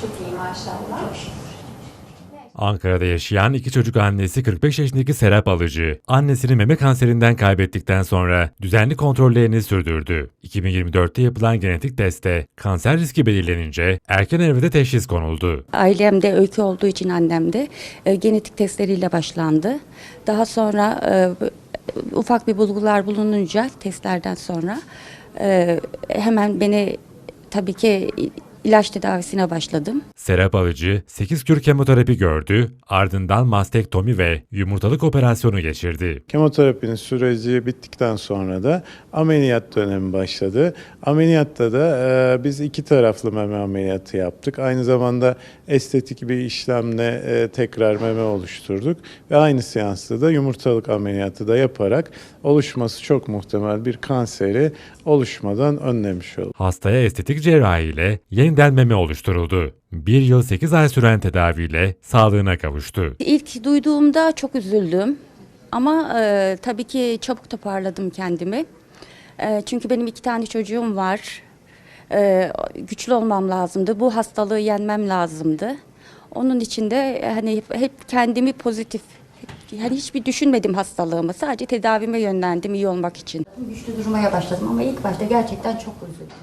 Çok iyi maşallah. Ankara'da yaşayan iki çocuk annesi 45 yaşındaki Serap Alıcı, annesini meme kanserinden kaybettikten sonra düzenli kontrollerini sürdürdü. 2024'te yapılan genetik testte kanser riski belirlenince erken evrede teşhis konuldu. Ailemde öykü olduğu için annemde e, genetik testleriyle başlandı. Daha sonra e, ufak bir bulgular bulununca testlerden sonra e, hemen beni tabii ki ilaç tedavisine başladım. Serap Alıcı 8 kür kemoterapi gördü, ardından mastektomi ve yumurtalık operasyonu geçirdi. Kemoterapinin süreci bittikten sonra da ameliyat dönemi başladı. Ameliyatta da e, biz iki taraflı meme ameliyatı yaptık. Aynı zamanda estetik bir işlemle e, tekrar meme oluşturduk ve aynı seansta da yumurtalık ameliyatı da yaparak oluşması çok muhtemel bir kanseri oluşmadan önlemiş olduk. Hastaya estetik cerrahi ile yeniden meme oluşturuldu. 1 yıl 8 ay süren tedaviyle sağlığına kavuştu. İlk duyduğumda çok üzüldüm ama e, tabii ki çabuk toparladım kendimi. E, çünkü benim iki tane çocuğum var. E, güçlü olmam lazımdı. Bu hastalığı yenmem lazımdı. Onun için de e, hani hep, hep kendimi pozitif yani hiçbir düşünmedim hastalığımı. Sadece tedavime yönlendim iyi olmak için. Güçlü durmaya başladım ama ilk başta gerçekten çok üzüldüm.